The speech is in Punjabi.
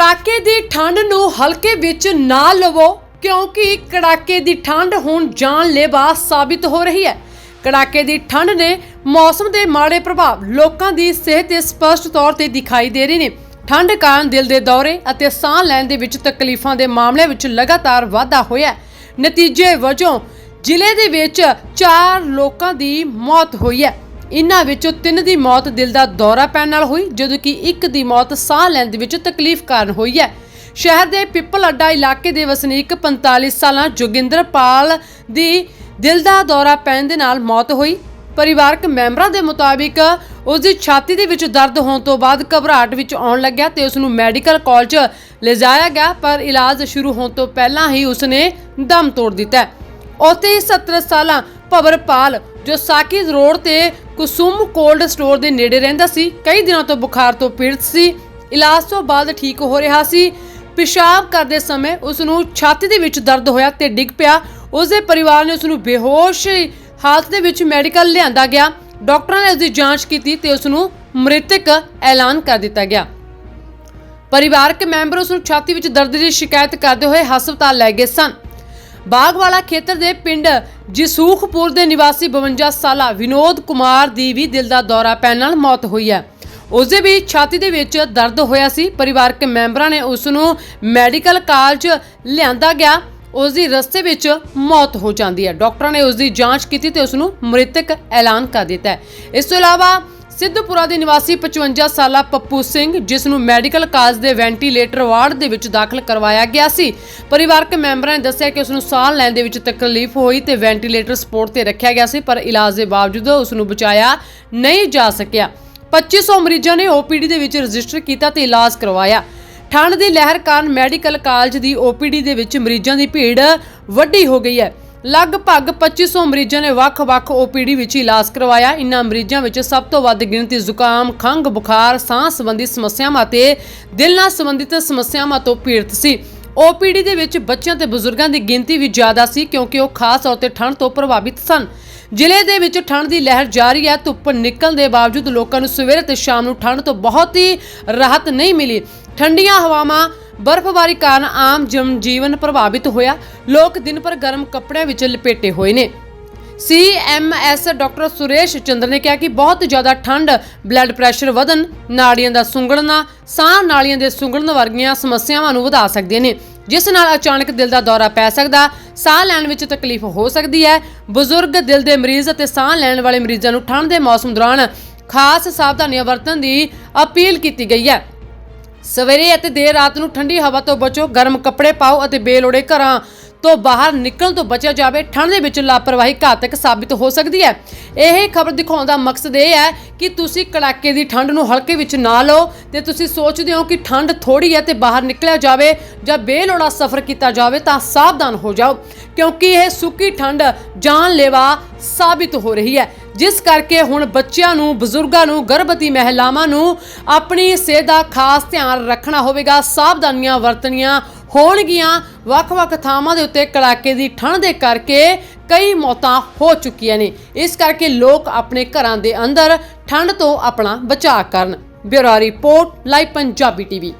ਕੜਾਕੇ ਦੀ ਠੰਡ ਨੂੰ ਹਲਕੇ ਵਿੱਚ ਨਾ ਲਵੋ, ਕਿਉਂਕਿ ਕੜਾਕੇ ਦੀ ਠੰਡ ਹੁਣ ਜਾਨਲੇਵਾ ਸਾਬਿਤ ਹੋ ਰਹੀ ਹੈ। ਕੜਾਕੇ ਦੀ ਠੰਡ ਨੇ ਮੌਸਮ ਦੇ ਮਾੜੇ ਪ੍ਰਭਾਵ ਲੋਕਾਂ ਦੀ ਸਿਹਤ ਤੇ ਸਪਸ਼ਟ ਤੌਰ ਤੇ ਦਿਖਾਈ ਦੇ ਰਹੇ ਨੇ। ਠੰਡ ਕਾਰਨ ਦਿਲ ਦੇ ਦੌਰੇ ਅਤੇ ਸਾਹ ਲੈਣ ਦੇ ਵਿੱਚ ਤਕਲੀਫਾਂ ਦੇ ਮਾਮਲੇ ਵਿੱਚ ਲਗਾਤਾਰ ਵਾਧਾ ਹੋਇਆ ਨਤੀਜੇ ਵਜੋਂ ਜ਼ਿਲ੍ਹੇ ਦੇ ਵਿੱਚ 4 ਲੋਕਾਂ ਦੀ ਮੌਤ ਹੋਈ ਹੈ। ਇਨ੍ਹਾਂ ਵਿੱਚੋਂ ਤਿੰਨ ਦੀ ਮੌਤ ਦਿਲ ਦਾ ਦੌਰਾ ਪੈਣ ਨਾਲ ਹੋਈ ਜਦੋਂ ਕਿ ਇੱਕ ਦੀ ਮੌਤ ਸਾਹ ਲੈਣ ਦੇ ਵਿੱਚ ਤਕਲੀਫ ਕਾਰਨ ਹੋਈ ਹੈ। ਸ਼ਹਿਰ ਦੇ ਪਿੱਪਲ ਅੱਡਾ ਇਲਾਕੇ ਦੇ ਵਸਨੀਕ 45 ਸਾਲਾਂ ਜੋਗਿੰਦਰਪਾਲ ਦੀ ਦਿਲ ਦਾ ਦੌਰਾ ਪੈਣ ਦੇ ਨਾਲ ਮੌਤ ਹੋਈ। ਪਰਿਵਾਰਕ ਮੈਂਬਰਾਂ ਦੇ ਮੁਤਾਬਿਕ ਉਸ ਦੀ ਛਾਤੀ ਦੇ ਵਿੱਚ ਦਰਦ ਹੋਣ ਤੋਂ ਬਾਅਦ ਘਬਰਾਹਟ ਵਿੱਚ ਆਉਣ ਲੱਗਿਆ ਤੇ ਉਸ ਨੂੰ ਮੈਡੀਕਲ ਕਾਲਜ ਲਿਜਾਇਆ ਗਿਆ, ਪਰ ਇਲਾਜ ਸ਼ੁਰੂ ਹੋਣ ਤੋਂ ਪਹਿਲਾਂ ਹੀ ਉਸ ਨੇ ਦਮ ਤੋੜ ਦਿੱਤਾ ਉੱਥੇ ਹੀ 70 ਸਾਲਾਂ ਭਵਰਪਾਲ ਜੋ ਸਾਕੀ ਰੋਡ ਤੇ ਕੁਸੁਮ ਕੋਲਡ ਸਟੋਰ ਦੇ ਨੇੜੇ ਰਹਿੰਦਾ ਸੀ। ਕਈ ਦਿਨਾਂ ਤੋਂ ਬੁਖਾਰ ਤੋਂ ਪੀੜਤ ਸੀ। ਇਲਾਜ ਤੋਂ ਬਾਅਦ ਠੀਕ ਹੋ ਰਿਹਾ ਸੀ। ਪਿਸ਼ਾਬ ਕਰਦੇ ਸਮੇਂ ਉਸ ਨੂੰ ਛਾਤੀ ਦੇ ਵਿੱਚ ਦਰਦ ਹੋਇਆ ਤੇ ਡਿੱਗ ਪਿਆ। ਉਸ ਦੇ ਪਰਿਵਾਰ ਨੇ ਉਸ ਨੂੰ ਬੇਹੋਸ਼ ਹਾਲਤ ਦੇ ਵਿੱਚ ਮੈਡੀਕਲ ਲਿਆਂਦਾ ਗਿਆ। ਡਾਕਟਰਾਂ ਨੇ ਉਸ ਦੀ ਜਾਂਚ ਕੀਤੀ ਤੇ ਉਸ ਨੂੰ ਮ੍ਰਿਤਕ ਐਲਾਨ ਕਰ ਦਿੱਤਾ ਗਿਆ। ਪਰਿਵਾਰਕ ਮੈਂਬਰ ਉਸ ਨੂੰ ਛਾਤੀ ਵਿੱਚ ਦਰਦ ਦੀ ਸ਼ਿਕਾਇਤ ਕਰਦੇ ਹੋਏ ਹਸਪਤਾਲ ਲੈ ਗਏ ਸਨ। ਬਾਗਵਾਲਾ ਖੇਤਰ ਦੇ ਪਿੰਡ ਜਸੂਖਪੁਰ ਦੇ ਨਿਵਾਸੀ 52 ਸਾਲਾ ਵਿਨੋਦ ਕੁਮਾਰ ਦੀ ਵੀ ਦਿਲ ਦਾ ਦੌਰਾ ਪੈਣ ਨਾਲ ਮੌਤ ਹੋਈ ਹੈ। ਉਸ ਦੇ ਵੀ ਛਾਤੀ ਦੇ ਵਿੱਚ ਦਰਦ ਹੋਇਆ ਸੀ। ਪਰਿਵਾਰਕ ਮੈਂਬਰਾਂ ਨੇ ਉਸ ਨੂੰ ਮੈਡੀਕਲ ਕਾਲਜ ਲਿਆਂਦਾ ਗਿਆ। ਉਸ ਦੀ ਰਸਤੇ ਵਿੱਚ ਮੌਤ ਹੋ ਜਾਂਦੀ ਹੈ। ਡਾਕਟਰਾਂ ਨੇ ਉਸ ਦੀ ਜਾਂਚ ਕੀਤੀ ਤੇ ਉਸ ਨੂੰ ਮ੍ਰਿਤਕ ਐਲਾਨ ਕਰ ਦਿੱਤਾ ਹੈ। ਇਸ ਤੋਂ ਇਲਾਵਾ ਸਿੱਧੂਪੁਰਾ ਦੇ ਨਿਵਾਸੀ 55 ਸਾਲਾ ਪੱਪੂ ਸਿੰਘ, ਜਿਸ ਨੂੰ ਮੈਡੀਕਲ ਕਾਲਜ ਦੇ ਵੈਂਟੀਲੇਟਰ ਵਾਰਡ ਦੇ ਵਿੱਚ ਦਾਖਲ ਕਰਵਾਇਆ ਗਿਆ ਸੀ। ਪਰਿਵਾਰਕ ਮੈਂਬਰਾਂ ਨੇ ਦੱਸਿਆ ਕਿ ਉਸ ਨੂੰ ਸਾਹ ਲੈਣ ਦੇ ਵਿੱਚ ਤਕਲੀਫ ਹੋਈ ਤੇ ਵੈਂਟੀਲੇਟਰ ਸਪੋਰਟ ਤੇ ਰੱਖਿਆ ਗਿਆ ਸੀ, ਪਰ ਇਲਾਜ ਦੇ ਬਾਵਜੂਦ ਉਸ ਨੂੰ ਬਚਾਇਆ ਨਹੀਂ ਜਾ ਸਕਿਆ। 2500 ਮਰੀਜ਼ਾਂ ਨੇ ਓਪੀਡੀ ਦੇ ਵਿੱਚ ਰਜਿਸਟਰ ਕੀਤਾ ਤੇ ਇਲਾਜ ਕਰਵਾਇਆ। ਠੰਡ ਦੀ ਲਹਿਰ ਕਾਰਨ ਮੈਡੀਕਲ ਕਾਲਜ ਦੀ ਓਪੀਡੀ ਦੇ ਵਿੱਚ ਮਰੀਜ਼ਾਂ ਦੀ ਭੀੜ ਵੱਡੀ ਹੋ ਗਈ ਹੈ। ਲਗਭਗ 2500 ਮਰੀਜ਼ਾਂ ਨੇ ਵੱਖ-ਵੱਖ ਓਪੀਡੀ ਵਿੱਚ ਇਲਾਜ ਕਰਵਾਇਆ। ਇਨ੍ਹਾਂ ਮਰੀਜ਼ਾਂ ਵਿੱਚ ਸਭ ਤੋਂ ਵੱਧ ਗਿਣਤੀ ਜ਼ੁਕਾਮ, ਖੰਘ, ਬੁਖਾਰ, ਸਾਹ ਸੰਬੰਧੀ ਸਮੱਸਿਆਵਾਂ ਅਤੇ ਦਿਲ ਨਾਲ ਸੰਬੰਧਿਤ ਸਮੱਸਿਆਵਾਂ ਤੋਂ ਪੀੜਤ ਸੀ। ਓਪੀਡੀ ਦੇ ਵਿੱਚ ਬੱਚਿਆਂ ਤੇ ਬਜ਼ੁਰਗਾਂ ਦੀ ਗਿਣਤੀ ਵੀ ਜ਼ਿਆਦਾ ਸੀ ਕਿਉਂਕਿ ਉਹ ਖਾਸ ਤੌਰ ਤੇ ਠੰਡ ਤੋਂ ਪ੍ਰਭਾਵਿਤ ਸਨ। ਜ਼ਿਲ੍ਹੇ ਦੇ ਵਿੱਚ ਠੰਡ ਦੀ ਲਹਿਰ ਜਾਰੀ ਹੈ। ਧੁੱਪ ਨਿਕਲਣ ਦੇ ਬਾਵਜੂਦ ਲੋਕਾਂ ਨੂੰ ਸਵੇਰੇ ਤੇ ਸ਼ਾਮ ਨੂੰ ਠੰਡ ਤੋਂ ਬਹੁਤ ਹੀ ਰਾਹਤ ਨਹੀਂ ਮਿਲੀ। ਠੰਡੀਆਂ ਹਵਾਵਾਂ ਬਰਫ਼ਬਾਰੀ ਕਾਰਨ ਆਮ ਜਨਜੀਵਨ ਪ੍ਰਭਾਵਿਤ ਹੋਇਆ। ਲੋਕ ਦਿਨ ਭਰ ਗਰਮ ਕੱਪੜਿਆਂ ਵਿੱਚ ਲਪੇਟੇ ਹੋਏ ਨੇ। ਸੀਐਮਐਸ ਡਾਕਟਰ ਸੁਰੇਸ਼ ਚੰਦਰ ਨੇ ਕਿਹਾ ਕਿ ਬਹੁਤ ਜ਼ਿਆਦਾ ਠੰਡ, ਬਲੱਡ ਪ੍ਰੈਸ਼ਰ ਵਧਣ, ਨਾੜੀਆਂ ਦਾ ਸੁੰਗੜਨਾ, ਸਾਹ ਨਾਲੀਆਂ ਦੇ ਸੁੰਗੜਨ ਵਰਗੀਆਂ ਸਮੱਸਿਆਵਾਂ ਨੂੰ ਵਧਾ ਸਕਦੀਆਂ ਨੇ, ਜਿਸ ਨਾਲ ਅਚਾਨਕ ਦਿਲ ਦਾ ਦੌਰਾ ਪੈ ਸਕਦਾ, ਸਾਹ ਲੈਣ ਵਿੱਚ ਤਕਲੀਫ ਹੋ ਸਕਦੀ ਹੈ। ਬਜ਼ੁਰਗ ਦਿਲ ਦੇ ਮਰੀਜ਼ ਅਤੇ ਸਾਹ ਲੈਣ ਵਾਲੇ ਮਰੀਜ਼ਾਂ ਨੂੰ ਠੰਡ ਦੇ ਮੌਸਮ ਦੌਰਾਨ ਖਾਸ ਸਾਵਧਾਨੀਆਂ ਵਰਤਣ ਦੀ ਅਪੀਲ ਕੀਤੀ ਗਈ ਹੈ। ਸਵੇਰੇ ਅਤੇ ਦੇਰ ਰਾਤ ਨੂੰ ਠੰਡੀ ਹਵਾ ਤੋਂ ਬਚੋ, ਗਰਮ ਕੱਪੜੇ ਪਾਓ ਅਤੇ ਬੇਲੋੜੇ ਘਰਾਂ ਤੋਂ ਬਾਹਰ ਨਿਕਲਣ ਤੋਂ ਬਚਿਆ ਜਾਵੇ, ਠੰਡ ਦੇ ਵਿੱਚ ਲਾਪਰਵਾਹੀ ਘਾਤਕ ਸਾਬਿਤ ਹੋ ਸਕਦੀ ਹੈ। ਇਹ ਖਬਰ ਦਿਖਾਉਣ ਦਾ ਮਕਸਦ ਇਹ ਹੈ ਕਿ ਤੁਸੀਂ ਕੜਾਕੇ ਦੀ ਠੰਡ ਨੂੰ ਹਲਕੇ ਵਿੱਚ ਨਾ ਲਓ ਤੇ ਤੁਸੀਂ ਸੋਚਦੇ ਹੋ ਕਿ ਠੰਡ ਥੋੜੀ ਹੈ ਤੇ ਬਾਹਰ ਨਿਕਲਿਆ ਜਾਵੇ ਜਾਂ ਬੇਲੋੜਾ ਸਫ਼ਰ ਕੀਤਾ ਜਾਵੇ ਤਾਂ ਸਾਵਧਾਨ ਹੋ ਜਾਓ, ਕਿਉਂਕਿ ਇਹ ਸੁੱਕੀ ਠੰਡ ਜਾਨਲੇਵਾ ਸਾਬਿਤ ਹੋ ਰਹੀ ਹੈ। ਜਿਸ ਕਰਕੇ ਹੁਣ ਬੱਚਿਆਂ ਨੂੰ, ਬਜ਼ੁਰਗਾਂ ਨੂੰ, ਗਰਭਵਤੀ ਮਹਿਲਾਵਾਂ ਨੂੰ ਆਪਣੀ ਸਿਹਤ ਦਾ ਖਾਸ ਧਿਆਨ ਰੱਖਣਾ ਹੋਵੇਗਾ। ਸਾਵਧਾਨੀਆਂ ਵਰਤਣੀਆਂ ਹੋਣਗੀਆਂ। ਵੱਖ-ਵੱਖ ਥਾਵਾਂ ਦੇ ਉੱਤੇ ਕੜਾਕੇ ਦੀ ਠੰਡ ਦੇ ਕਰਕੇ ਕਈ ਮੌਤਾਂ ਹੋ ਚੁੱਕੀਆਂ ਨੇ। ਇਸ ਕਰਕੇ ਲੋਕ ਆਪਣੇ ਘਰਾਂ ਦੇ ਅੰਦਰ ਠੰਡ ਤੋਂ ਆਪਣਾ ਬਚਾਅ ਕਰਨ। Bureau report, live Punjabi TV.